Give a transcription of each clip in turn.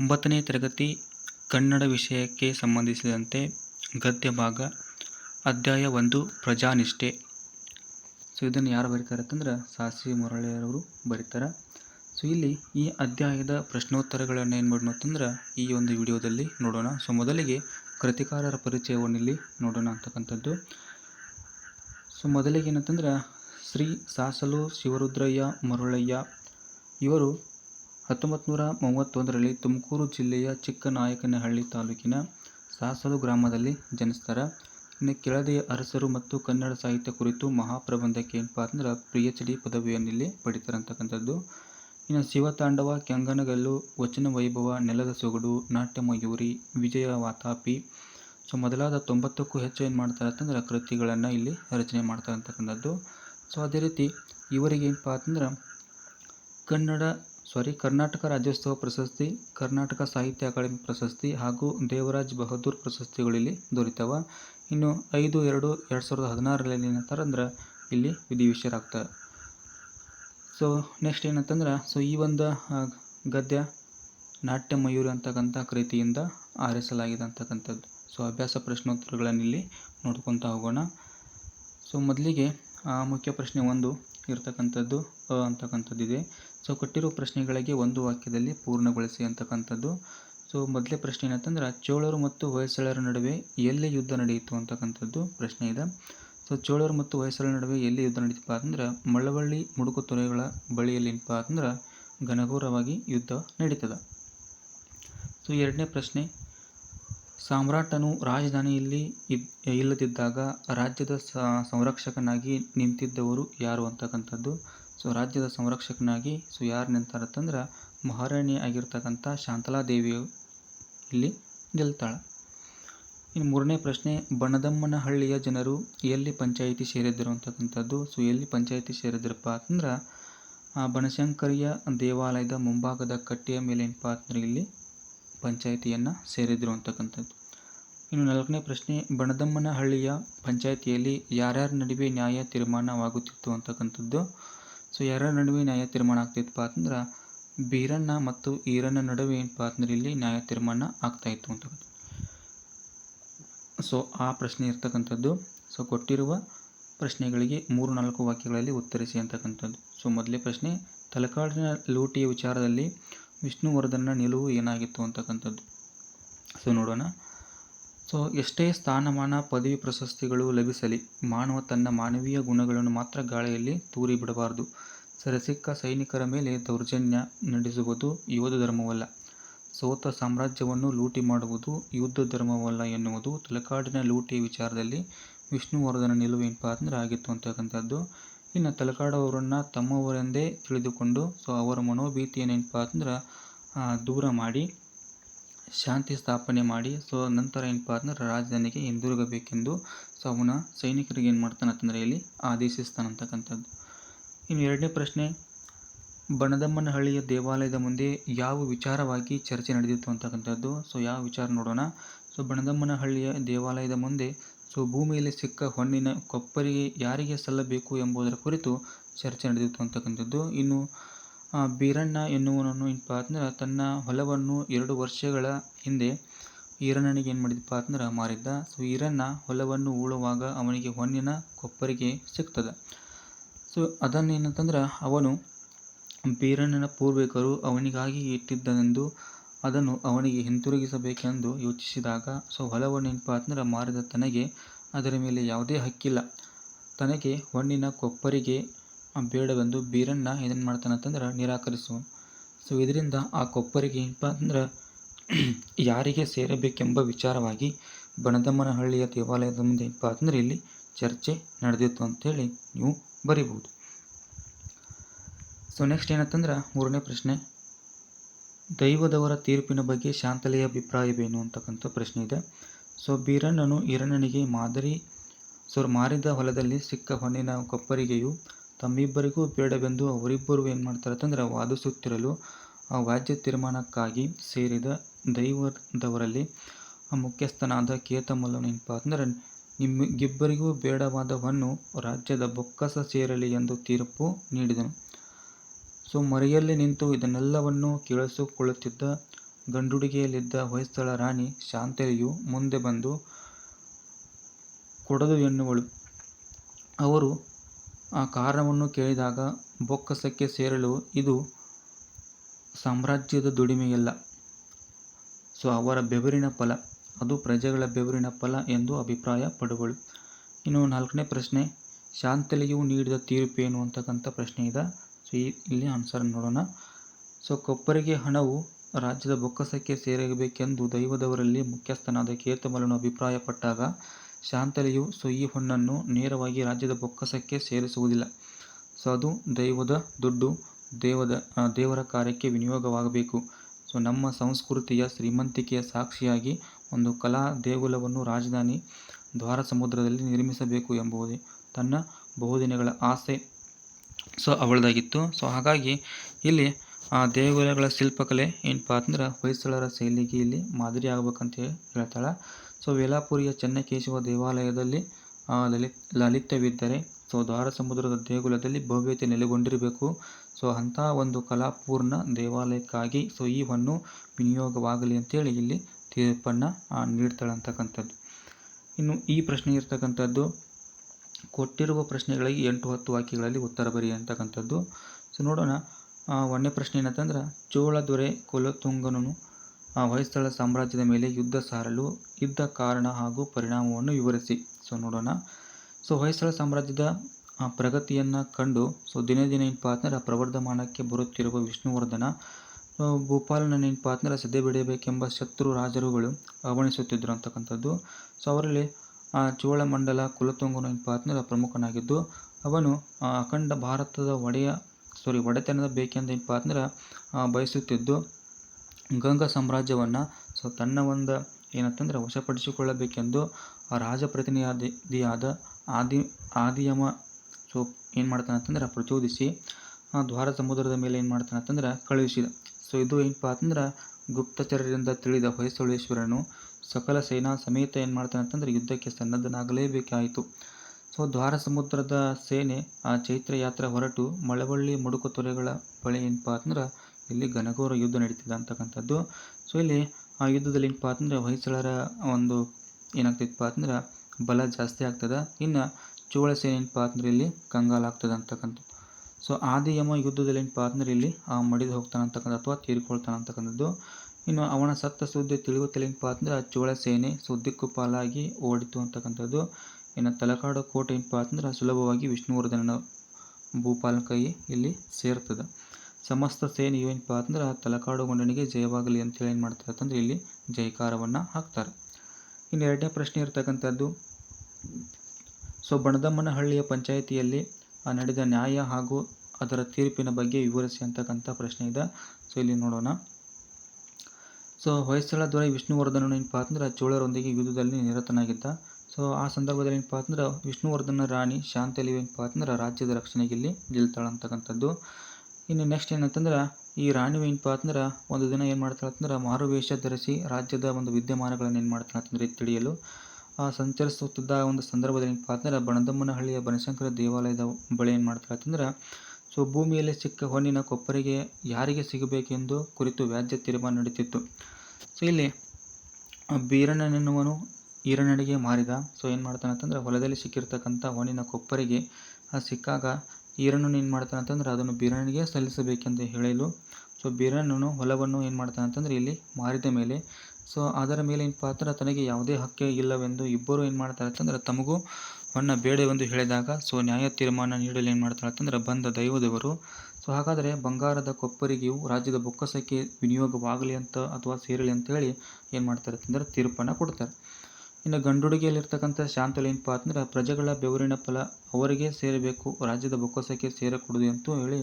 ಒಂಬತ್ತನೇ ತರಗತಿ ಕನ್ನಡ ವಿಷಯಕ್ಕೆ ಸಂಬಂಧಿಸಿದಂತೆ ಗದ್ಯ ಭಾಗ, ಅಧ್ಯಾಯ ಒಂದು, ಪ್ರಜಾನಿಷ್ಠೆ. ಸೊ, ಇದನ್ನು ಯಾರು ಬರೀತಾರೆ ಅಂತಂದ್ರೆ ಸಾಸಿ ಮುರಳಿಯವರು ಬರೀತಾರೆ. ಸೊ, ಇಲ್ಲಿ ಈ ಅಧ್ಯಾಯದ ಪ್ರಶ್ನೋತ್ತರಗಳನ್ನು ಏನು ಮಾಡೋಣ ಅಂತಂದ್ರೆ ಈ ಒಂದು ವಿಡಿಯೋದಲ್ಲಿ ನೋಡೋಣ. ಸೊ, ಮೊದಲಿಗೆ ಕೃತಿಕಾರರ ಪರಿಚಯವನ್ನು ಇಲ್ಲಿ ನೋಡೋಣ ಅಂತಕ್ಕಂಥದ್ದು. ಸೊ, ಮೊದಲಿಗೆ ಏನಂತಂದ್ರೆ ಶ್ರೀ ಸಾಸಲು ಶಿವರುದ್ರಯ್ಯ ಮರುಳಯ್ಯ ಇವರು ಹತ್ತೊಂಬತ್ತು ನೂರ ಮೂವತ್ತೊಂದರಲ್ಲಿ ತುಮಕೂರು ಜಿಲ್ಲೆಯ ಚಿಕ್ಕನಾಯಕನಹಳ್ಳಿ ತಾಲೂಕಿನ ಸಾಸಲು ಗ್ರಾಮದಲ್ಲಿ ಜನಿಸ್ತಾರೆ ಇನ್ನು ಕೆಳದೆಯ ಅರಸರು ಮತ್ತು ಕನ್ನಡ ಸಾಹಿತ್ಯ ಕುರಿತು ಮಹಾಪ್ರಬಂಧಕ್ಕೆ ಏನಪ್ಪ ಅಂದ್ರೆ ಪಿ ಎಚ್ ಡಿ ಪದವಿಯನ್ನು ಇಲ್ಲಿ ಪಡಿತಾರೆ ಅಂತಕಂತದ್ದು ಇನ್ನು ಶಿವತಾಂಡವ ಕೆಂಗನಗಲ್ಲು, ವಚನ ವೈಭವ, ನೆಲದ ಸೊಗಡು, ನಾಟ್ಯ ಮಯೂರಿ, ವಿಜಯ ವಾತಾಪಿ. ಸೊ, ಮೊದಲಾದ ತೊಂಬತ್ತಕ್ಕೂ ಹೆಚ್ಚು ಏನು ಮಾಡ್ತಾರೆ ಅಂತಂದ್ರೆ ಕೃತಿಗಳನ್ನು ಇಲ್ಲಿ ರಚನೆ ಮಾಡ್ತಾರೆ ಅಂತಕ್ಕಂಥದ್ದು ಸೊ, ಅದೇ ರೀತಿ ಇವರಿಗೆ ಏನಪ್ಪ ಅಂತಂದ್ರೆ ಕನ್ನಡ ಸಾರಿ ಕರ್ನಾಟಕ ರಾಜ್ಯೋತ್ಸವ ಪ್ರಶಸ್ತಿ ಕರ್ನಾಟಕ ಸಾಹಿತ್ಯ ಅಕಾಡೆಮಿ ಪ್ರಶಸ್ತಿ ಹಾಗೂ ದೇವರಾಜ್ ಬಹದ್ದೂರ್ ಪ್ರಶಸ್ತಿಗಳು ಇಲ್ಲಿ ದೊರೀತಾವ. ಇನ್ನು ಐದು, ಎರಡು ಎರಡು ಸಾವಿರದ ಹದಿನಾರರಲ್ಲಿ ಏನಂತಾರೆ ಅಂದ್ರೆ ಇಲ್ಲಿ ವಿಧಿವಿಷಯರಾಗ್ತಾರೆ ಸೊ ನೆಕ್ಸ್ಟ್ ಏನಂತಂದ್ರೆ ಸೊ ಈ ಒಂದು ಗದ್ಯ ನಾಟ್ಯ ಮಯೂರಿ ಅಂತಕ್ಕಂಥ ಕೃತಿಯಿಂದ ಆರಿಸಲಾಗಿದೆ ಅಂತಕ್ಕಂಥದ್ದು ಸೊ ಅಭ್ಯಾಸ ಪ್ರಶ್ನೋತ್ತರಗಳನ್ನು ಇಲ್ಲಿ ನೋಡ್ಕೊತಾ ಹೋಗೋಣ. ಸೊ ಮೊದಲಿಗೆ ಮುಖ್ಯ ಪ್ರಶ್ನೆ ಒಂದು ಇರ್ತಕ್ಕಂಥದ್ದು, ಅ, ಅಂತಕ್ಕಂಥದ್ದಿದೆ. ಸೊ ಕೊಟ್ಟಿರೋ ಪ್ರಶ್ನೆಗಳಿಗೆ ಒಂದು ವಾಕ್ಯದಲ್ಲಿ ಪೂರ್ಣಗೊಳಿಸಿ ಅಂತಕ್ಕಂಥದ್ದು. ಸೊ ಮೊದಲೇ ಪ್ರಶ್ನೆ ಏನಂತಂದ್ರೆ, ಚೋಳರು ಮತ್ತು ಹೊಯ್ಸಳರ ನಡುವೆ ಎಲ್ಲಿ ಯುದ್ಧ ನಡೆಯಿತು ಅಂತಕ್ಕಂಥದ್ದು ಪ್ರಶ್ನೆ ಇದೆ. ಸೊ ಚೋಳರು ಮತ್ತು ಹೊಯ್ಸಳರ ನಡುವೆ ಎಲ್ಲಿ ಯುದ್ಧ ನಡೀತಪ್ಪ ಅಂದ್ರೆ ಮಳವಳ್ಳಿ ಮುಡುಕು ತೊರೆಗಳ ಬಳಿಯಲ್ಲಿ ಏನಪ್ಪ ಅಂದ್ರೆ ಘನಘೋರವಾಗಿ ಯುದ್ಧ ನಡೀತದೆ. ಸೊ ಎರಡನೇ ಪ್ರಶ್ನೆ ಸಾಮ್ರಾಟನು ರಾಜಧಾನಿಯಲ್ಲಿ ಇಲ್ಲದಿದ್ದಾಗ ರಾಜ್ಯದ ಸಂರಕ್ಷಕನಾಗಿ ನಿಂತಿದ್ದವರು ಯಾರು ಅಂತಕ್ಕಂಥದ್ದು? ಸೊ, ರಾಜ್ಯದ ಸಂರಕ್ಷಕನಾಗಿ ಸೊ, ಯಾರು ನಿಂತಾರತ್ತಂದ್ರೆ ಮಹಾರಾಣಿ ಆಗಿರ್ತಕ್ಕಂಥ ಶಾಂತಲಾದೇವಿಯು ಇಲ್ಲಿ ನಿಲ್ತಾಳೆ. ಇನ್ನು ಮೂರನೇ ಪ್ರಶ್ನೆ, ಬಣದಮ್ಮನಹಳ್ಳಿಯ ಜನರು ಎಲ್ಲಿ ಪಂಚಾಯಿತಿ ಸೇರಿದ್ದರು ಅಂತಕ್ಕಂಥದ್ದು? ಸೊ, ಎಲ್ಲಿ ಪಂಚಾಯಿತಿ ಸೇರಿದ್ರಪ್ಪ ಅಂತಂದ್ರೆ ಬನಶಂಕರಿಯ ದೇವಾಲಯದ ಮುಂಭಾಗದ ಕಟ್ಟೆಯ ಮೇಲೆ ಏನಪ್ಪ ಅಂತಂದ್ರೆ ಇಲ್ಲಿ ಪಂಚಾಯಿತಿಯನ್ನು ಸೇರಿದ್ರು ಅಂತಕ್ಕಂಥದ್ದು. ಇನ್ನು ನಾಲ್ಕನೇ ಪ್ರಶ್ನೆ, ಬಣದಮ್ಮನಹಳ್ಳಿಯ ಪಂಚಾಯಿತಿಯಲ್ಲಿ ಯಾರ್ಯಾರ ನಡುವೆ ನ್ಯಾಯ ತೀರ್ಮಾನವಾಗುತ್ತಿತ್ತು ಅಂತಕ್ಕಂಥದ್ದು. ಸೊ, ಯಾರ್ಯಾರ ನಡುವೆ ನ್ಯಾಯ ತೀರ್ಮಾನ ಆಗ್ತಿತ್ತಪ್ಪ ಅಂತಂದ್ರೆ ಬೀರಣ್ಣ ಮತ್ತು ಈರಣ್ಣ ನಡುವೆ ಏನಪ್ಪ ಅಂದ್ರೆ ಇಲ್ಲಿ ನ್ಯಾಯ ತೀರ್ಮಾನ ಆಗ್ತಾ ಇತ್ತು ಅಂತಕ್ಕಂಥದ್ದು. ಸೊ, ಆ ಪ್ರಶ್ನೆ ಇರ್ತಕ್ಕಂಥದ್ದು. ಸೊ, ಕೊಟ್ಟಿರುವ ಪ್ರಶ್ನೆಗಳಿಗೆ ಮೂರು ನಾಲ್ಕು ವಾಕ್ಯಗಳಲ್ಲಿ ಉತ್ತರಿಸಿ ಅಂತಕ್ಕಂಥದ್ದು. ಸೊ, ಮೊದಲೇ ಪ್ರಶ್ನೆ, ತಲಕಾಡಿನ ಲೂಟಿಯ ವಿಚಾರದಲ್ಲಿ ವಿಷ್ಣುವರ್ಧನ ನಿಲುವು ಏನಾಗಿತ್ತು ಅಂತಕ್ಕಂಥದ್ದು. ಸೊ ನೋಡೋಣ. ಸೊ ಎಷ್ಟೇ ಸ್ಥಾನಮಾನ, ಪದವಿ ಪ್ರಶಸ್ತಿಗಳು ಲಭಿಸಲಿ, ಮಾನವ ತನ್ನ ಮಾನವೀಯ ಗುಣಗಳನ್ನು ಮಾತ್ರ ಗಾಳಿಯಲ್ಲಿ ತೂರಿ ಬಿಡಬಾರದು. ಸೆರೆಸಿಕ್ಕ ಸೈನಿಕರ ಮೇಲೆ ದೌರ್ಜನ್ಯ ನಡೆಸುವುದು ಯೋಧ ಧರ್ಮವಲ್ಲ. ಸೋತ ಸಾಮ್ರಾಜ್ಯವನ್ನು ಲೂಟಿ ಮಾಡುವುದು ಯುದ್ಧ ಧರ್ಮವಲ್ಲ ಎನ್ನುವುದು ತಲಕಾಡಿನ ಲೂಟಿ ವಿಚಾರದಲ್ಲಿ ವಿಷ್ಣುವರ್ಧನ ನಿಲುವು ಏನಪ್ಪ ಅಂದ್ರೆ ಆಗಿತ್ತು ಅಂತಕ್ಕಂಥದ್ದು. ಇನ್ನು ತಲಕಾಡವರನ್ನು ತಮ್ಮವರೆಂದೇ ತಿಳಿದುಕೊಂಡು ಸೊ ಅವರ ಮನೋಭೀತಿ ಏನೇನಪ್ಪ ಅಂದ್ರೆ ದೂರ ಮಾಡಿ, ಶಾಂತಿ ಸ್ಥಾಪನೆ ಮಾಡಿ ಸೊ ನಂತರ ಏನಪ್ಪ ಅಂದ್ರೆ ರಾಜಧಾನಿಗೆ ಹಿಂದಿರುಗಬೇಕೆಂದು ಸೊ ಅವನ ಸೈನಿಕರಿಗೆ ಏನು ಮಾಡ್ತಾನೆ ಅಂತಂದರೆ ಇಲ್ಲಿ ಆದೇಶಿಸ್ತಾನಂತಕ್ಕಂಥದ್ದು. ಇನ್ನು ಎರಡನೇ ಪ್ರಶ್ನೆ, ಬಣದಮ್ಮನಹಳ್ಳಿಯ ದೇವಾಲಯದ ಮುಂದೆ ಯಾವ ವಿಚಾರವಾಗಿ ಚರ್ಚೆ ನಡೆದಿತ್ತು ಅಂತಕ್ಕಂಥದ್ದು. ಸೊ ಯಾವ ವಿಚಾರ ನೋಡೋಣ. ಸೊ ಬಣದಮ್ಮನಹಳ್ಳಿಯ ದೇವಾಲಯದ ಮುಂದೆ ಸೊ ಭೂಮಿಯಲ್ಲಿ ಸಿಕ್ಕ ಹೊನ್ನಿನ ಕೊಪ್ಪರಿಗೆ ಯಾರಿಗೆ ಸಲ್ಲಬೇಕು ಎಂಬುದರ ಕುರಿತು ಚರ್ಚೆ ನಡೆದಿತ್ತು ಅಂತಕ್ಕಂಥದ್ದು. ಇನ್ನು ಬೀರಣ್ಣ ಎನ್ನುವನನ್ನು ಏನಪ್ಪ ಅಂದ್ರೆ ತನ್ನ ಹೊಲವನ್ನು ಎರಡು ವರ್ಷಗಳ ಹಿಂದೆ ಈರಣ್ಣನಿಗೆ ಏನು ಮಾಡಿದಪ್ಪ ಅಂದ್ರೆ ಮಾರಿದ್ದ. ಸೊ, ಈರಣ್ಣ ಹೊಲವನ್ನು ಉಳುವಾಗ ಅವನಿಗೆ ಹೊನ್ನಿನ ಕೊಪ್ಪರಿಗೆ ಸಿಗ್ತದೆ. ಸೊ, ಅದನ್ನೇನಂತಂದ್ರೆ ಅವನು ಬೀರಣ್ಣನ ಪೂರ್ವಿಕರು ಅವನಿಗಾಗಿ ಇಟ್ಟಿದ್ದನೆಂದು ಅದನ್ನು ಅವನಿಗೆ ಹಿಂತಿರುಗಿಸಬೇಕೆಂದು ಯೋಚಿಸಿದಾಗ ಸೊ ಹೊಲವನ್ನು ಏನಪ್ಪ ಅಂದ್ರೆ ಮಾರಿದ ತನಗೆ ಅದರ ಮೇಲೆ ಯಾವುದೇ ಹಕ್ಕಿಲ್ಲ. ತನಗೆ ಹೊಣ್ಣಿನ ಕೊಪ್ಪರಿಗೆ ಬೇಡವೆಂದು ಬೀರಣ್ಣ ಇದನ್ನು ಮಾಡ್ತಾನೆ ಅಂತಂದ್ರೆ ನಿರಾಕರಿಸು. ಸೊ, ಇದರಿಂದ ಆ ಕೊಪ್ಪರಿಗೆ ಏನಪ್ಪ ಅಂದ್ರೆ ಯಾರಿಗೆ ಸೇರಬೇಕೆಂಬ ವಿಚಾರವಾಗಿ ಬಣದಮ್ಮನಹಳ್ಳಿಯ ದೇವಾಲಯದ ಮುಂದೆ ಏನಪ್ಪ ಅಂದ್ರೆ ಇಲ್ಲಿ ಚರ್ಚೆ ನಡೆದಿತ್ತು ಅಂತೇಳಿ ನೀವು ಬರಿಬೋದು ಸೊ ನೆಕ್ಸ್ಟ್ ಏನಂತಂದ್ರೆ ಮೂರನೇ ಪ್ರಶ್ನೆ. ದೈವದವರ ತೀರ್ಪಿನ ಬಗ್ಗೆ ಶಾಂತಲೆಯ ಅಭಿಪ್ರಾಯವೇನು ಅಂತಕ್ಕಂಥ ಪ್ರಶ್ನೆ ಇದೆ. ಸೊ, ಬೀರಣ್ಣನು ಹಿರಣ್ಣನಿಗೆ ಮಾದರಿ, ಸೊ, ಮಾರಿದ ಹೊಲದಲ್ಲಿ ಸಿಕ್ಕ ಹೊನ್ನಿನ ಕೊಪ್ಪರಿಗೆಯು ತಮ್ಮಿಬ್ಬರಿಗೂ ಬೇಡವೆಂದು ಅವರಿಬ್ಬರು ಏನು ಮಾಡ್ತಾರೆ ಅಂತಂದ್ರೆ ವಾದಿಸುತ್ತಿರಲು ಆ ವ್ಯಾಜ್ಯ ತೀರ್ಮಾನಕ್ಕಾಗಿ ಸೇರಿದ ದೈವದವರಲ್ಲಿ ಮುಖ್ಯಸ್ಥನಾದ ಕೇತಮಲ್ಲನು ಏನಪ್ಪ ಅಂದರೆ ನಿಮಗಿಬ್ಬರಿಗೂ ಬೇಡವಾದ ಹೊನ್ನು ರಾಜ್ಯದ ಬೊಕ್ಕಸ ಸೇರಲಿ ಎಂದು ತೀರ್ಪು ನೀಡಿದನು. ಸೊ ಮರೆಯಲ್ಲಿ ನಿಂತು ಇದನ್ನೆಲ್ಲವನ್ನು ಕೇಳಿಸಿಕೊಳ್ಳುತ್ತಿದ್ದ ಗಂಡುಡಿಗೆಯಲ್ಲಿದ್ದ ಹೊಯ್ಸಳ ರಾಣಿ ಶಾಂತಲೆಯು ಮುಂದೆ ಬಂದು ಕೊಡದು ಎನ್ನುವಳು. ಅವರು ಆ ಕಾರಣವನ್ನು ಕೇಳಿದಾಗ ಬೊಕ್ಕಸಕ್ಕೆ ಸೇರಲು ಇದು ಸಾಮ್ರಾಜ್ಯದ ದುಡಿಮೆಯಲ್ಲ. ಸೊ ಅವರ ಬೆವರಿನ ಫಲ, ಅದು ಪ್ರಜೆಗಳ ಬೆವರಿನ ಫಲ ಎಂದು ಅಭಿಪ್ರಾಯ ಪಡುವಳು ಇನ್ನು ನಾಲ್ಕನೇ ಪ್ರಶ್ನೆ ಶಾಂತಲೆಯು ನೀಡಿದ ತೀರ್ಪೇನು ಅಂತಕ್ಕಂಥ ಪ್ರಶ್ನೆ ಇದೆ. ಇಲ್ಲಿ ಆನ್ಸರ್ ನೋಡೋಣ. ಸೊ ಕೊಪ್ಪರಿಗೆ ಹಣವು ರಾಜ್ಯದ ಬೊಕ್ಕಸಕ್ಕೆ ಸೇರಬೇಕೆಂದು ದೈವದವರಲ್ಲಿ ಮುಖ್ಯಸ್ಥನಾದ ಕೇತಮಲನು ಅಭಿಪ್ರಾಯಪಟ್ಟಾಗ ಶಾಂತಲೆಯು ಸೊ ಈ ಹೊನ್ನನ್ನು ನೇರವಾಗಿ ರಾಜ್ಯದ ಬೊಕ್ಕಸಕ್ಕೆ ಸೇರಿಸುವುದಿಲ್ಲ. ಸೊ ಅದು ದೈವದ ದುಡ್ಡು, ದೇವದ ದೇವರ ಕಾರ್ಯಕ್ಕೆ ವಿನಿಯೋಗವಾಗಬೇಕು. ಸೊ ನಮ್ಮ ಸಂಸ್ಕೃತಿಯ ಶ್ರೀಮಂತಿಕೆಯ ಸಾಕ್ಷಿಯಾಗಿ ಒಂದು ಕಲಾ ದೇಗುಲವನ್ನು ರಾಜಧಾನಿ ದ್ವಾರ ಸಮುದ್ರದಲ್ಲಿ ನಿರ್ಮಿಸಬೇಕು ಎಂಬುದೇ ತನ್ನ ಬಹುದಿನಗಳ ಆಸೆ. ಸೊ ಅವಳದಾಗಿತ್ತು. ಸೊ ಹಾಗಾಗಿ ಇಲ್ಲಿ, ಆ ದೇಗುಲಗಳ ಶಿಲ್ಪಕಲೆ ಏನಪ್ಪ ಅಂದ್ರೆ ಹೊಯ್ಸಳರ ಶೈಲಿಗೆ ಇಲ್ಲಿ ಮಾದರಿ ಆಗ್ಬೇಕಂತ ಹೇಳಿ ಹೇಳ್ತಾಳೆ. ಸೊ ವೇಲಾಪುರಿಯ ಚೆನ್ನಕೇಶವ ದೇವಾಲಯದಲ್ಲಿ ಲಲಿತ್ ಲಲಿತವಿದ್ದರೆ ಸೊ ದ್ವಾರ ಸಮುದ್ರದ ದೇಗುಲದಲ್ಲಿ ಭವ್ಯತೆ ನೆಲೆಗೊಂಡಿರಬೇಕು. ಸೊ ಅಂಥ ಒಂದು ಕಲಾಪೂರ್ಣ ದೇವಾಲಯಕ್ಕಾಗಿ, ಸೊ ಈ ಹೊನ್ನು ವಿನಿಯೋಗವಾಗಲಿ ಅಂತೇಳಿ ಇಲ್ಲಿ ತೀರ್ಪನ್ನು ನೀಡ್ತಾಳೆ ಅಂತಕ್ಕಂಥದ್ದು ಇನ್ನು ಈ ಪ್ರಶ್ನೆ ಇರ್ತಕ್ಕಂಥದ್ದು ಕೊಟ್ಟಿರುವ ಪ್ರಶ್ನೆಗಳಿಗೆ ಎಂಟು ಹತ್ತು ವಾಕ್ಯಗಳಲ್ಲಿ ಉತ್ತರ ಬರಿ ಅಂತಕ್ಕಂಥದ್ದು. ಸೊ ನೋಡೋಣ. ಒಂದನೇ ಪ್ರಶ್ನೆ ಏನಂತಂದ್ರೆ, ಚೋಳ ದೊರೆ ಕುಲತುಂಗನನು ಹೊಯ್ಸಳ ಸಾಮ್ರಾಜ್ಯದ ಮೇಲೆ ಯುದ್ಧ ಸಾರಲು ಇದ್ದ ಕಾರಣ ಹಾಗೂ ಪರಿಣಾಮವನ್ನು ವಿವರಿಸಿ. ಸೊ ನೋಡೋಣ. ಸೊ ಹೊಯ್ಸಳ ಸಾಮ್ರಾಜ್ಯದ ಪ್ರಗತಿಯನ್ನು ಕಂಡು ಸೊ ದಿನೇ ದಿನ ಏನಪ್ಪ ಅಂದ್ರೆ ಪ್ರವರ್ಧಮಾನಕ್ಕೆ ಬರುತ್ತಿರುವ ವಿಷ್ಣುವರ್ಧನ ಭೂಪಾಲನ ಏನಪ್ಪ ಸದ್ಯ ಸದೆ ಬಿಡಬೇಕೆಂಬ ಶತ್ರು ರಾಜರುಗಳು ಅವಣಿಸುತ್ತಿದ್ದರು ಅಂತಕ್ಕಂಥದ್ದು. ಸೊ ಅವರಲ್ಲಿ ಚೋಳಮಂಡಲ ಕುಲತುಂಗನು ಅಂದ್ರೆ ಪ್ರಮುಖನಾಗಿದ್ದು ಅವನು ಆ, ಅಖಂಡ ಭಾರತದ ಒಡೆಯ ಸಾರಿ ಒಡೆತನದ ಬೇಕೆಂದು ಅಂದ್ರೆ ಬಯಸುತ್ತಿದ್ದು ಗಂಗ ಸಾಮ್ರಾಜ್ಯವನ್ನು ಸೊ ತನ್ನ ಒಂದು ಏನಂತಂದ್ರೆ ವಶಪಡಿಸಿಕೊಳ್ಳಬೇಕೆಂದು ಆ ರಾಜಪ್ರತಿನಿಧಿಯಾದ ಆದಿ ಆದಿಯಮ ಸೊ ಏನು ಮಾಡ್ತಾನೆ ಅಂತಂದ್ರೆ ಪ್ರಚೋದಿಸಿ ಆ ದ್ವಾರ ಸಮುದ್ರದ ಮೇಲೆ ಏನು ಮಾಡ್ತಾನೆ ಅಂತಂದ್ರೆ ಕಳುಹಿಸಿದ. ಸೊ ಇದು ಏನಪ್ಪ ಅಂತಂದ್ರೆ ಗುಪ್ತಚರರಿಂದ ತಿಳಿದ ಹೊಯ್ಸಳೇಶ್ವರನು ಸಕಲ ಸೇನಾ ಸಮೇತ ಏನು ಮಾಡ್ತಾನೆ ಅಂತಂದ್ರೆ ಯುದ್ಧಕ್ಕೆ ಸನ್ನದ್ಧನಾಗಲೇಬೇಕಾಯಿತು. ಸೊ ದ್ವಾರ ಸಮುದ್ರದ ಸೇನೆ ಆ ಚೈತ್ರ ಯಾತ್ರೆ ಹೊರಟು ಮಳವಳ್ಳಿ ಮುಡುಕು ತೊರೆಗಳ ಬಳಿ ಏನಪ್ಪ ಅಂತಂದ್ರೆ ಇಲ್ಲಿ ಘನಘೋರ ಯುದ್ಧ ನಡೀತಿದೆ ಅಂತಕ್ಕಂಥದ್ದು. ಸೊ ಇಲ್ಲಿ ಆ ಯುದ್ಧದಲ್ಲಿ ಏನಪ್ಪ ಅಂತಂದ್ರೆ ಹೊಯ್ಸಳರ ಒಂದು ಏನಾಗ್ತಿತ್ತಪ್ಪ ಅಂದ್ರೆ ಬಲ ಜಾಸ್ತಿ ಆಗ್ತದೆ. ಇನ್ನು ಚೋಳ ಸೇನೆ ಏನಪ್ಪ ಅಂದ್ರೆ ಇಲ್ಲಿ ಕಂಗಾಲಾಗ್ತದೆ ಅಂತಕ್ಕಂಥದ್ದು. ಸೊ ಆದಿಯಮ ಯುದ್ಧದಲ್ಲಿ ಏನಪ್ಪ ಅಂದ್ರೆ ಇಲ್ಲಿ ಆ ಮಡಿದು ಹೋಗ್ತಾನೆ ಅಂತಕ್ಕಂಥ ಅಥವಾ ತೀರ್ಕೊಳ್ತಾನೆ ಅಂತಕ್ಕಂಥದ್ದು. ಇನ್ನು ಅವನ ಸತ್ತ ಸುದ್ದಿ ತಿಳಿಯುತ್ತಲೇ ಏನಪ್ಪ ಅಂದ್ರೆ ಚೋಳ ಸೇನೆ ಸುದ್ದಿಕ್ಕು ಪಾಲಾಗಿ ಓಡಿತು ಅಂತಕ್ಕಂಥದ್ದು. ಇನ್ನು ತಲಕಾಡು ಕೋಟೆ ಏನಪ್ಪ ಅಂದ್ರೆ ಸುಲಭವಾಗಿ ವಿಷ್ಣುವರ್ಧನನ ಭೂಪಾಲನ ಕೈ ಇಲ್ಲಿ ಸೇರ್ತದೆ. ಸಮಸ್ತ ಸೇನೆ ಏನಪ್ಪ ಅಂದ್ರೆ ತಲಕಾಡು ಗೊಂಡನಿಗೆ ಜಯವಾಗಲಿ ಅಂತೇಳಿ ಏನು ಮಾಡ್ತಾರೆ ಅಂದ್ರೆ ಇಲ್ಲಿ ಜಯಕಾರವನ್ನು ಹಾಕ್ತಾರೆ. ಇನ್ನು ಎರಡನೇ ಪ್ರಶ್ನೆ ಇರ್ತಕ್ಕಂಥದ್ದು ಸೊ ಬಣದಮ್ಮನಹಳ್ಳಿಯ ಪಂಚಾಯಿತಿಯಲ್ಲಿ ನಡೆದ ನ್ಯಾಯ ಹಾಗೂ ಅದರ ತೀರ್ಪಿನ ಬಗ್ಗೆ ವಿವರಿಸಿ ಅಂತಕ್ಕಂಥ ಪ್ರಶ್ನೆ ಇದೆ. ಸೊ ಇಲ್ಲಿ ನೋಡೋಣ. ಸೊ ಹೊಯ್ಸಳ ದೊರೆ ವಿಷ್ಣುವರ್ಧನನು ಏನಪ್ಪ ಅಂದ್ರೆ ಚೋಳರೊಂದಿಗೆ ಯುದ್ಧದಲ್ಲಿ ನಿರತನಾಗಿದ್ದ ಸೊ ಆ ಸಂದರ್ಭದಲ್ಲಿ ಏನಪ್ಪ ಅಂದ್ರೆ ವಿಷ್ಣುವರ್ಧನ ರಾಣಿ ಶಾಂತಲಿ ಏನಪ್ಪ ಅಂದ್ರೆ ರಾಜ್ಯದ ರಕ್ಷಣೆಗೆ ಇಲ್ಲಿ ನಿಲ್ತಾಳೆ ಅಂತಕ್ಕಂಥದ್ದು ಇನ್ನು ನೆಕ್ಸ್ಟ್ ಏನಂತಂದ್ರೆ, ಈ ರಾಣಿ ಏನಪ್ಪ ಅಂದ್ರೆ ಒಂದು ದಿನ ಏನು ಮಾಡ್ತಾಳೆ ಅಂತಂದ್ರೆ, ಮಾರುವೇಷ ಧರಿಸಿ ರಾಜ್ಯದ ಒಂದು ವಿದ್ಯಮಾನಗಳನ್ನು ಏನು ಮಾಡ್ತಾಳೆ ಅಂತಂದ್ರೆ ತಿಳಿಯಲು. ಆ ಸಂಚರಿಸುತ್ತಿದ್ದ ಒಂದು ಸಂದರ್ಭದಲ್ಲಿ ಏನಪ್ಪ ಅಂದ್ರೆ ಬಣದಮ್ಮನಹಳ್ಳಿಯ ಬನಶಂಕರ ದೇವಾಲಯದ ಬಳಿ ಏನು ಮಾಡ್ತಾಳೆ ಅಂತಂದ್ರೆ ಸೊ ಭೂಮಿಯಲ್ಲಿ ಸಿಕ್ಕ ಹೊನ್ನಿನ ಕೊಪ್ಪರಿಗೆ ಯಾರಿಗೆ ಸಿಗಬೇಕೆಂದು ಕುರಿತು ವ್ಯಾಜ್ಯ ತೀರ್ಮಾನ ನಡೀತಿತ್ತು ಸೊ ಇಲ್ಲಿ ಬೀರಣ್ಣನೆನ್ನುವನು ಈರಣ್ಣನಿಗೆ ಮಾರಿದ. ಸೊ ಏನು ಮಾಡ್ತಾನೆ ಅಂತಂದ್ರೆ, ಹೊಲದಲ್ಲಿ ಸಿಕ್ಕಿರ್ತಕ್ಕಂಥ ಹೊನ್ನಿನ ಕೊಪ್ಪರಿಗೆ ಸಿಕ್ಕಾಗ ಈರಣ್ಣನು ಏನು ಮಾಡ್ತಾನೆ ಅಂತಂದ್ರೆ, ಅದನ್ನು ಬೀರಣ್ಣನಿಗೆ ಸಲ್ಲಿಸಬೇಕೆಂದು ಹೇಳಲು ಸೊ ಬೀರಣ್ಣನು ಹೊಲವನ್ನು ಏನು ಮಾಡ್ತಾನೆ ಅಂತಂದರೆ, ಇಲ್ಲಿ ಮಾರಿದ ಮೇಲೆ. ಸೊ ಅದರ ಮೇಲೆ ಏನಪ್ಪ ಪಾತ್ರ, ತನಗೆ ಯಾವುದೇ ಹಕ್ಕೇ ಇಲ್ಲವೆಂದು ಇಬ್ಬರು ಏನು ಮಾಡ್ತಾರೆ ಅಂತಂದರೆ, ತಮಗೂ ಹೊನ್ನ ಬೇಡವೆಂದು ಹೇಳಿದಾಗ, ಸೊ ನ್ಯಾಯ ತೀರ್ಮಾನ ನೀಡಲು ಏನು ಮಾಡ್ತಾರೆ ಅಂತಂದ್ರೆ, ಬಂದ ದೈವದವರು, ಸೊ ಹಾಗಾದರೆ ಬಂಗಾರದ ಕೊಪ್ಪರಿಗೆಯು ರಾಜ್ಯದ ಬೊಕ್ಕಸಕ್ಕೆ ವಿನಿಯೋಗವಾಗಲಿ ಅಂತ ಅಥವಾ ಸೇರಲಿ ಅಂತ ಹೇಳಿ ಏನು ಮಾಡ್ತಾರೆ? ಅಂತಂದರೆ, ತೀರ್ಪನ್ನು ಕೊಡ್ತಾರೆ. ಇನ್ನು ಗಂಡುಡುಗೆಯಲ್ಲಿರ್ತಕ್ಕಂಥ ಶಾಂತಲು ಏನಪ್ಪ ಅಂತಂದ್ರೆ ಪ್ರಜೆಗಳ ಬೆವರಿನ ಫಲ ಅವರಿಗೆ ಸೇರಬೇಕು, ರಾಜ್ಯದ ಬೊಕ್ಕಸಕ್ಕೆ ಸೇರಕೂಡದು ಅಂತೂ ಹೇಳಿ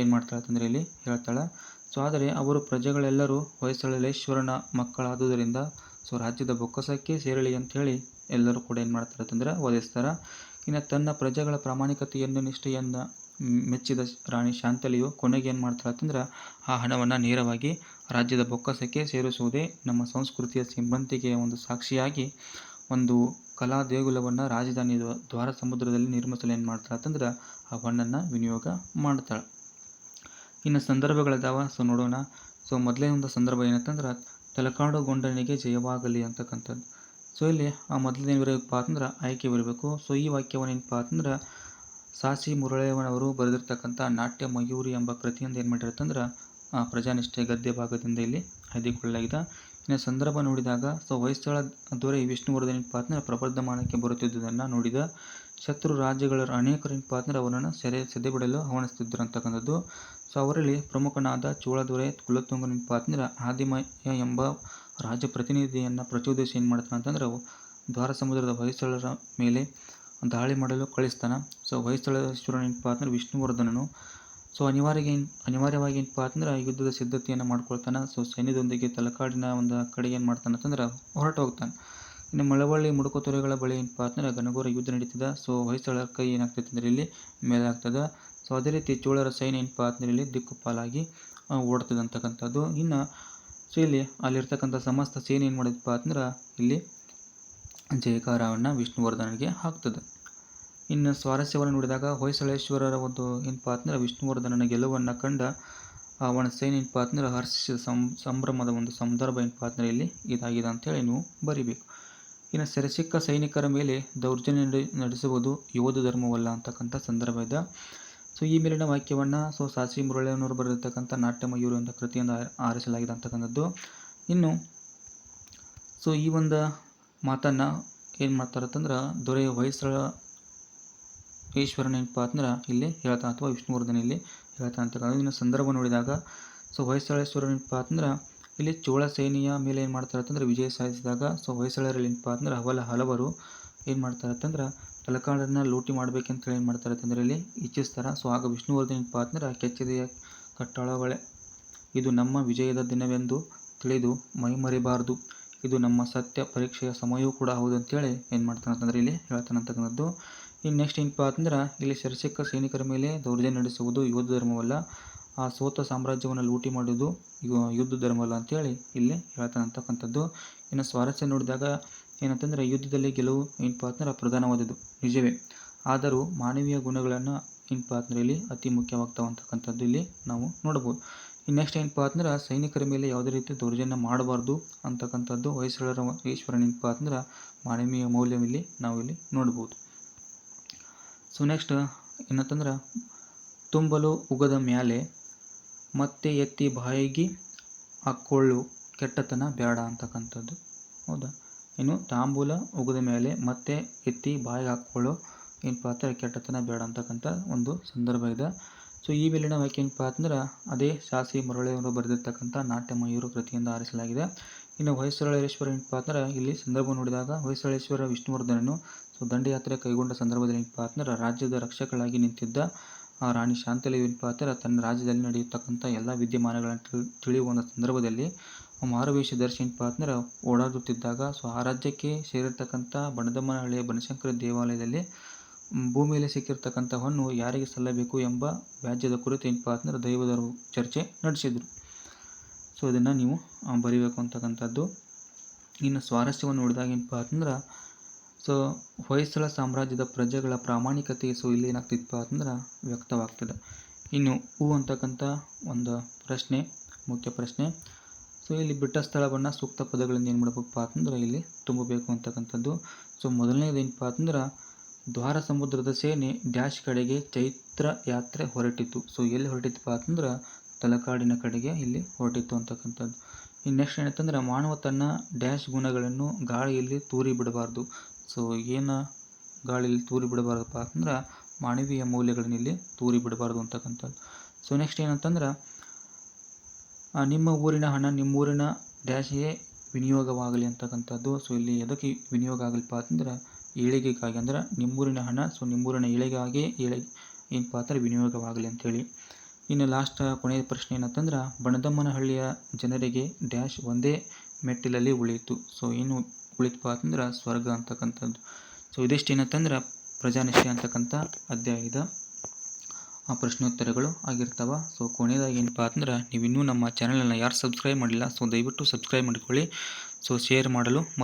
ಏನು ಮಾಡ್ತಾಳೆ ಅಂತಂದರೆ, ಇಲ್ಲಿ ಹೇಳ್ತಾಳೆ, ಸೊ ಆದರೆ ಅವರು ಪ್ರಜೆಗಳೆಲ್ಲರೂ ಹೊಯ್ಸಳಲೇಶ್ವರನ ಮಕ್ಕಳಾದುದರಿಂದ, ಸೊ ರಾಜ್ಯದ ಬೊಕ್ಕಸಕ್ಕೆ ಸೇರಲಿ ಅಂತ ಹೇಳಿ ಎಲ್ಲರೂ ಕೂಡ ಏನು ಮಾಡ್ತಾರೆ ಅಂತಂದ್ರೆ ಒದಗಿಸ್ತಾರೆ ಇನ್ನು ತನ್ನ ಪ್ರಜೆಗಳ ಪ್ರಾಮಾಣಿಕತೆಯನ್ನು, ನಿಷ್ಠೆಯನ್ನು ಮೆಚ್ಚಿದ ರಾಣಿ ಶಾಂತಲಿಯು ಕೊನೆಗೆ ಏನು ಮಾಡ್ತಾಳೆ ಅಂತಂದ್ರೆ ಆ ಹಣವನ್ನು ನೇರವಾಗಿ ರಾಜ್ಯದ ಬೊಕ್ಕಸಕ್ಕೆ ಸೇರಿಸುವುದೇ ನಮ್ಮ ಸಂಸ್ಕೃತಿಯ ಶ್ರೀಮಂತಿಕೆಯ ಒಂದು ಸಾಕ್ಷಿಯಾಗಿ ಒಂದು ಕಲಾ ದೇಗುಲವನ್ನು ರಾಜಧಾನಿ ದ್ವಾರ ಸಮುದ್ರದಲ್ಲಿ ನಿರ್ಮಿಸಲು ಏನು ಮಾಡ್ತಾಳೆ ಅಂತಂದ್ರೆ ಆ ಹಣ್ಣನ್ನು ವಿನಿಯೋಗ ಮಾಡ್ತಾಳೆ. ಇನ್ನು ಸಂದರ್ಭಗಳಿದಾವ ಸೊ ನೋಡೋಣ. ಸೊ ಮೊದಲೇ ಒಂದು ಸಂದರ್ಭ ಏನಂತಂದ್ರೆ ತಲಕಾಡು ಗೊಂಡನಿಗೆ ಜಯವಾಗಲಿ ಅಂತಕ್ಕಂಥದ್ದು. ಸೊ ಇಲ್ಲಿ, ಆ ಮೊದಲನೇ ಬರಬೇಕಪ್ಪ ಅಂತಂದ್ರೆ ಆಯ್ಕೆ ಬರಬೇಕು. ಸೊ ಈ ವಾಕ್ಯವನ್ನು ಏನಪ್ಪ ಅಂತಂದ್ರೆ ಸಾಸಿ ಮುರಳೇವನವರು ಬರೆದಿರ್ತಕ್ಕಂಥ ನಾಟ್ಯ ಮಯೂರಿ ಎಂಬ ಕೃತಿಯಿಂದ ಏನು ಮಾಡಿರುತ್ತಂದ್ರೆ, ಆ ಪ್ರಜಾನಿಷ್ಠೆ ಗದ್ಯ ಭಾಗದಿಂದ ಇಲ್ಲಿ ಹೈದಿಕೊಳ್ಳಲಾಗಿದೆ. ಇನ್ನು ಸಂದರ್ಭ ನೋಡಿದಾಗ, ಸೊ ಹೊಯ್ಸಳ ದೊರೆ ವಿಷ್ಣುವರ್ಧನ್ ಅಂದ್ರೆ ಪ್ರಬರ್ಧಮಾನಕ್ಕೆ ಬರುತ್ತಿದ್ದುದನ್ನು ನೋಡಿದ. ಶತ್ರು ರಾಜ್ಯಗಳ ಅನೇಕರು ಅಂದ್ರೆ ಅವರನ್ನು ಸೆರೆ, ಸೆದೆಬಿಡಲು ಹವಣಿಸ್ತಿದ್ರು ಅಂತಕ್ಕಂಥದ್ದು ಸೊ ಅವರಲ್ಲಿ ಪ್ರಮುಖನಾದ ಚೋಳ ದೊರೆ ಕುಲತುಂಗನ ಅಂದ್ರೆ ಆದಿಮಯ ಎಂಬ ರಾಜ ಪ್ರತಿನಿಧಿಯನ್ನು ಪ್ರಚೋದಿಸಿ ಏನು ಮಾಡ್ತಾನೆ ಅಂತಂದರೆ, ದ್ವಾರ ಸಮುದ್ರದ ಹೊಯ್ಸಳರ ಮೇಲೆ ದಾಳಿ ಮಾಡಲು ಕಳಿಸ್ತಾನೆ. ಸೊ ಹೊಯ್ಸಳೇಶ್ವರನ ಏನಪ್ಪ ಅಂತಂದ್ರೆ ವಿಷ್ಣುವರ್ಧನನು ಸೊ ಅನಿವಾರ್ಯ ಅನಿವಾರ್ಯವಾಗಿ ಏನಪ್ಪ ಅಂತಂದ್ರೆ, ಯುದ್ಧದ ಸಿದ್ಧತೆಯನ್ನು ಮಾಡ್ಕೊಳ್ತಾನೆ. ಸೊ ಸೈನ್ಯದೊಂದಿಗೆ ತಲಕಾಡಿನ ಒಂದು ಕಡೆ ಏನು ಮಾಡ್ತಾನೆ ಅಂತಂದ್ರೆ ಹೊರಟು ಹೋಗ್ತಾನೆ ಇನ್ನು ಮಳವಳ್ಳಿ ಮುಡುಕುತೊರೆಗಳ ಬಳಿ ಏನಪ್ಪ ಅಂತಂದ್ರೆ, ಘನಘೋರ ಯುದ್ಧ ನಡೀತದೆ. ಸೊ ಹೊಯ್ಸಳರ ಕೈ ಏನಾಗ್ತೈತೆ ಅಂದರೆ ಇಲ್ಲಿ ಮೇಲೆ ಆಗ್ತದೆ ಸೊ ಅದೇ ರೀತಿ ಚೋಳರ ಸೈನ್ಯ ಏನಪ್ಪ ಅಂತಂದ್ರೆ ಇಲ್ಲಿ ದಿಕ್ಕುಪಾಲಾಗಿ ಓಡ್ತದೆ ಅಂತಕ್ಕಂಥದ್ದು ಇನ್ನು ಸೊ ಇಲ್ಲಿ ಅಲ್ಲಿರ್ತಕ್ಕಂಥ ಸಮಸ್ತ ಸೇನೆ ಏನು ಮಾಡಿದಪ್ಪ ಅಂದ್ರೆ ಇಲ್ಲಿ ಜಯಕಾರವನ್ನು ವಿಷ್ಣುವರ್ಧನಿಗೆ ಹಾಕ್ತದೆ. ಇನ್ನು ಸ್ವಾರಸ್ಯವನ್ನು ನೋಡಿದಾಗ ಹೊಯ್ಸಳೇಶ್ವರರ ಒಂದು ಏನಪ್ಪ ಅಂದ್ರೆ ವಿಷ್ಣುವರ್ಧನನ ಗೆಲುವನ್ನು ಕಂಡ ಅವನ ಸೇನೆ ಏನಪ್ಪ ಅಂದ್ರೆ ಹರ್ಷಿಸಿದ ಸಂಭ್ರಮದ ಒಂದು ಸಂದರ್ಭ ಏನಪ್ಪ ಅಂದ್ರೆ ಇಲ್ಲಿ ಇದಾಗಿದೆ ಅಂತೇಳಿ ನೀವು ಬರಿಬೇಕು. ಇನ್ನು ಸೆರೆಸಿಕ್ಕ ಸೈನಿಕರ ಮೇಲೆ ದೌರ್ಜನ್ಯ ನಡೆ, ನಡೆಸುವುದು ಯೋಧ ಧರ್ಮವಲ್ಲ ಅಂತಕ್ಕಂಥ ಸಂದರ್ಭ ಇದೆ. ಸೊ ಈ ಮೇಲಿನ ವಾಕ್ಯವನ್ನು ಸೊ ಸಾಸಿ ಮುರಳಿಯನ್ನವರು ಬರೆದಿರ್ತಕ್ಕಂಥ ನಾಟ್ಯ ಮಯೂರು ಅಂತ ಕೃತಿಯಿಂದ ಆರಿಸಲಾಗಿದೆ ಅಂತಕ್ಕಂಥದ್ದು. ಇನ್ನು ಸೊ ಈ ಒಂದು ಮಾತನ್ನು ಏನು ಮಾಡ್ತಾರತ್ತಂದ್ರೆ ದೊರೆ ಹೊಯ್ಸಳ ಈಶ್ವರನ ಏನಪ್ಪ ಅಂದ್ರೆ ಇಲ್ಲಿ ಹೇಳ್ತಾನೆ ಅಥವಾ ವಿಷ್ಣುವರ್ಧನ ಇಲ್ಲಿ ಹೇಳ್ತಾನೆ ಅಂತಕ್ಕಂಥದ್ದು. ಇನ್ನು ಸಂದರ್ಭ ನೋಡಿದಾಗ ಸೊ ಹೊಯ್ಸಳೇಶ್ವರನ ಏನಪ್ಪ ಅಂತಂದ್ರೆ ಇಲ್ಲಿ ಚೋಳ ಸೇನೆಯ ಮೇಲೆ ಏನು ಮಾಡ್ತಾರೆ ಅಂತಂದ್ರೆ ವಿಜಯ ಸಾಧಿಸಿದಾಗ ಸೊ ಹೊಯ್ಸಳರಲ್ಲಿ ಏನಪ್ಪ ಅಂದ್ರೆ ಹವಲ ಹಲವರು ಏನು ಮಾಡ್ತಾರೆ ಅಂತಂದ್ರೆ ತಲಕಾಡನ್ನು ಲೂಟಿ ಮಾಡ್ಬೇಕಂತೇಳಿ ಏನು ಮಾಡ್ತಾರೆ ಅಂತಂದ್ರೆ ಇಲ್ಲಿ ಇಚ್ಛಿಸ್ತಾರೆ. ಸೊ ಆಗ ವಿಷ್ಣುವರ್ಧನ್ ಏನಪ್ಪ ಅಂತಂದ್ರೆ ಕೆಚ್ಚದೆಯ ಕಟ್ಟಳಗಳೇ ಇದು ನಮ್ಮ ವಿಜಯದ ದಿನವೆಂದು ತಿಳಿದು ಮೈಮರಿಬಾರದು. ಇದು ನಮ್ಮ ಸತ್ಯ ಪರೀಕ್ಷೆಯ ಸಮಯವೂ ಕೂಡ ಹೌದು ಅಂತೇಳಿ ಏನು ಮಾಡ್ತಾನೆ ಅಂತಂದ್ರೆ ಇಲ್ಲಿ ಹೇಳ್ತಾನೆ ಅಂತಕ್ಕಂಥದ್ದು. ಇನ್ನು ನೆಕ್ಸ್ಟ್ ಏನಪ್ಪ ಅಂತಂದ್ರೆ ಇಲ್ಲಿ ಶರಸಿಕ್ಕ ಸೈನಿಕರ ಮೇಲೆ ದೌರ್ಜನ್ಯ ನಡೆಸುವುದು ಯೋಧ ಧರ್ಮವಲ್ಲ. ಆ ಸೋತ ಸಾಮ್ರಾಜ್ಯವನ್ನು ಲೂಟಿ ಮಾಡುವುದು ಯುದ್ಧ ಧರ್ಮವಲ್ಲ ಅಂತೇಳಿ ಇಲ್ಲಿ ಹೇಳ್ತಾನಂತಕ್ಕಂಥದ್ದು ಇನ್ನು ಸ್ವಾರಸ್ಯ ನೋಡಿದಾಗ ಏನಂತಂದ್ರೆ ಯುದ್ಧದಲ್ಲಿ ಗೆಲುವು ಏನಪ್ಪಾ ಅಂತಂದ್ರೆ ಪ್ರಧಾನವಾದದ್ದು. ನಿಜವೇ. ಆದರೂ ಮಾನವೀಯ ಗುಣಗಳನ್ನು ಏನಪ್ಪ ಅಂತಂದ್ರೆ ಇಲ್ಲಿ ಅತಿ ಮುಖ್ಯವಾಗ್ತಾವಂತಕ್ಕಂಥದ್ದು ಇಲ್ಲಿ ನಾವು ನೋಡ್ಬೋದು ಇನ್ನು ನೆಕ್ಸ್ಟ್ ಏನಪ್ಪ ಅಂದ್ರೆ ಸೈನಿಕರ ಮೇಲೆ ಯಾವುದೇ ರೀತಿ ದೌರ್ಜನ್ಯ ಮಾಡಬಾರ್ದು ಅಂತಕ್ಕಂಥದ್ದು ಹೊಯ್ಸಳರ ಈಶ್ವರನ ಏನಪ್ಪ ಅಂದ್ರೆ ಮಾನವೀಯ ಮೌಲ್ಯವಿಲ್ಲಿ ನಾವು ಇಲ್ಲಿ ನೋಡ್ಬೋದು ಸೊ ನೆಕ್ಸ್ಟ್ ಏನಂತಂದ್ರೆ ತುಂಬಲು ಉಗದ ಮ್ಯಾಲೆ ಮತ್ತೆ ಎತ್ತಿ ಬಾಯಿಗೆ ಹಾಕ್ಕೊಳ್ಳು ಕೆಟ್ಟತನ ಬೇಡ ಅಂತಕ್ಕಂಥದ್ದು. ಹೌದಾ? ಇನ್ನು ತಾಂಬೂಲ ಉಗಿದ ಮೇಲೆ ಮತ್ತೆ ಎತ್ತಿ ಬಾಯಿಗೆ ಹಾಕ್ಕೊಳ್ಳೋ ಏನು ಅಂತಂದ್ರೆ ಕೆಟ್ಟತನ ಬೇಡ ಅಂತಕ್ಕಂಥ ಒಂದು ಸಂದರ್ಭ ಇದೆ. ಸೊ ಈ ಮೇಲಿನ ವಾಕ್ಯ ಏನಪ್ಪ ಅಂತಂದ್ರೆ ಅದೇ ಶಾಸಿ ಮರಳೆಯವರು ಬರೆದಿರ್ತಕ್ಕಂಥ ನಾಟ್ಯ ಮಯೂರು ಕೃತಿಯಿಂದ ಆರಿಸಲಾಗಿದೆ. ಇನ್ನು ಹೊಯ್ಸಳೇಶ್ವರ ಏನಪ್ಪ ಅಂದ್ರೆ, ಇಲ್ಲಿ ಸಂದರ್ಭ ನೋಡಿದಾಗ ಹೊಯ್ಸಳೇಶ್ವರ ವಿಷ್ಣುವರ್ಧನನು ಸೊ, ದಂಡಯಾತ್ರೆ ಕೈಗೊಂಡ ಸಂದರ್ಭದಲ್ಲಿ ಏನಪ್ಪ ಅಂತಂದ್ರೆ ರಾಜ್ಯದ ರಕ್ಷಕಳಾಗಿ ನಿಂತಿದ್ದ ಆ ರಾಣಿ ಶಾಂತಲಿ ಏನಪ್ಪ ಅಂತಂದ್ರೆ ತನ್ನ ರಾಜ್ಯದಲ್ಲಿ ನಡೆಯತಕ್ಕಂಥ ಎಲ್ಲ ವಿದ್ಯಮಾನಗಳನ್ನು ತಿಳ್- ತಿಳಿಯುವ ಒಂದು ಸಂದರ್ಭದಲ್ಲಿ ಮಾರುವೇಷ ದರ್ಶನ್ ಪಾತ್ನರ ಓಡಾಡುತ್ತಿದ್ದಾಗ ಸೊ ಆ ರಾಜ್ಯಕ್ಕೆ ಸೇರಿರ್ತಕ್ಕಂಥ ಬಣದಮ್ಮನಹಳ್ಳಿಯ ಬನಶಂಕರ ದೇವಾಲಯದಲ್ಲಿ ಭೂಮಿಯಲ್ಲಿ ಸಿಕ್ಕಿರ್ತಕ್ಕಂಥ ಹಣ್ಣು ಯಾರಿಗೆ ಸಲ್ಲಬೇಕು ಎಂಬ ವ್ಯಾಜ್ಯದ ಕುರಿತು ಏನಪ್ಪ ಅಂತಂದ್ರೆ ದೈವದರು ಚರ್ಚೆ ನಡೆಸಿದರು. ಸೊ, ಇದನ್ನು ನೀವು ಬರೀಬೇಕು ಬರಿಬೇಕು ಅಂತಕ್ಕಂಥದ್ದು. ಇನ್ನು ಸ್ವಾರಸ್ಯವನ್ನು ನೋಡಿದಾಗ ಏನಪ್ಪ ಅಂತಂದ್ರೆ ಸೊ, ಹೊಯ್ಸಳ ಸಾಮ್ರಾಜ್ಯದ ಪ್ರಜೆಗಳ ಪ್ರಾಮಾಣಿಕತೆ ಸೊ ಇಲ್ಲಿ ಏನಾಗ್ತಿತ್ತಪ್ಪ ಅಂತಂದ್ರೆ ವ್ಯಕ್ತವಾಗ್ತದೆ. ಇನ್ನು ಹೂ ಅಂತಕ್ಕಂಥ ಒಂದು ಪ್ರಶ್ನೆ, ಮುಖ್ಯ ಪ್ರಶ್ನೆ ಸೊ ಇಲ್ಲಿ ಬಿಟ್ಟ ಸ್ಥಳವನ್ನು ಸೂಕ್ತ ಪದಗಳಿಂದ ಏನು ಮಾಡಬೇಕಪ್ಪ ಅಂತಂದ್ರೆ ಇಲ್ಲಿ ತುಂಬಬೇಕು ಅಂತಕ್ಕಂಥದ್ದು. ಸೊ ಮೊದಲನೇದು ಏನಪ್ಪ ಅಂತಂದ್ರೆ ದ್ವಾರ ಸಮುದ್ರದ ಸೇನೆ ಡ್ಯಾಶ್ ಕಡೆಗೆ ಚೈತ್ರ ಯಾತ್ರೆ ಹೊರಟಿತು. ಸೊ ಎಲ್ಲಿ ಹೊರಟಿತ್ತಪ್ಪ ಅಂತಂದ್ರೆ ತಲಕಾಡಿನ ಕಡೆಗೆ ಇಲ್ಲಿ ಹೊರಟಿತ್ತು ಅಂತಕ್ಕಂಥದ್ದು. ಇನ್ನು ನೆಕ್ಸ್ಟ್ ಏನಂತಂದ್ರೆ, ಮಾನವ ತನ್ನ ಡ್ಯಾಶ್ ಗುಣಗಳನ್ನು ಗಾಳಿಯಲ್ಲಿ ತೂರಿ ಬಿಡಬಾರ್ದು. ಸೊ ಏನು ಗಾಳಿಯಲ್ಲಿ ತೂರಿ ಬಿಡಬಾರ್ದಪ್ಪ ಅಂತಂದ್ರೆ ಮಾನವೀಯ ಮೌಲ್ಯಗಳನ್ನ ಇಲ್ಲಿ ತೂರಿ ಬಿಡಬಾರ್ದು ಅಂತಕ್ಕಂಥದ್ದು. ಸೊ ನೆಕ್ಸ್ಟ್ ಏನಂತಂದ್ರೆ ನಿಮ್ಮ ಊರಿನ ಹಣ ನಿಮ್ಮೂರಿನ ಡ್ಯಾಶಿಗೆ ವಿನಿಯೋಗವಾಗಲಿ ಅಂತಕ್ಕಂಥದ್ದು. ಸೊ ಇಲ್ಲಿ ಎದಕ್ಕೆ ವಿನಿಯೋಗ ಆಗಲಿಪ್ಪ ಅಂತಂದ್ರೆ, ಏಳಿಗೆಗಾಗಿ ಅಂದ್ರೆ ನಿಮ್ಮೂರಿನ ಹಣ ಸೊ ನಿಮ್ಮೂರಿನ ಏಳಿಗೆಗಾಗಿ ಏಳಿ ಏನಪ್ಪ ಪಾತ್ರ ವಿನಿಯೋಗವಾಗಲಿ ಅಂಥೇಳಿ. ಇನ್ನು ಲಾಸ್ಟ್ ಕೊನೆಯ ಪ್ರಶ್ನೆ ಏನಂತಂದ್ರೆ, ಬಣದಮ್ಮನಹಳ್ಳಿಯ ಜನರಿಗೆ ಡ್ಯಾಶ್ ಒಂದೇ ಮೆಟ್ಟಿಲಲ್ಲಿ ಉಳಿಯಿತು. ಸೊ ಏನು ಉಳಿತಪ್ಪ ಅಂತಂದ್ರೆ, ಸ್ವರ್ಗ ಅಂತಕ್ಕಂಥದ್ದು. ಸೊ ಇದಿಷ್ಟು ಏನಂತಂದ್ರೆ ಪ್ರಜಾನಿಷ್ಠೆ ಅಂತಕ್ಕಂಥ ಅಧ್ಯಾಯ ಇದೆ. ಆ ಪ್ರಶ್ನೋತ್ತರಗಳು ಆಗಿರ್ತವೆ. ಸೊ ಕೊನೆಯದಾಗಿ ಏನಪ್ಪ ಅಂದ್ರೆ ನೀವು ಇನ್ನೂ ನಮ್ಮ ಚಾನಲನ್ನು ಯಾರು ಸಬ್ಸ್ಕ್ರೈಬ್ ಮಾಡಿಲ್ಲ ಸೊ ದಯವಿಟ್ಟು ಸಬ್ಸ್ಕ್ರೈಬ್ ಮಾಡಿಕೊಳ್ಳಿ. ಸೊ ಶೇರ್ ಮಾಡಲು ಮರಿ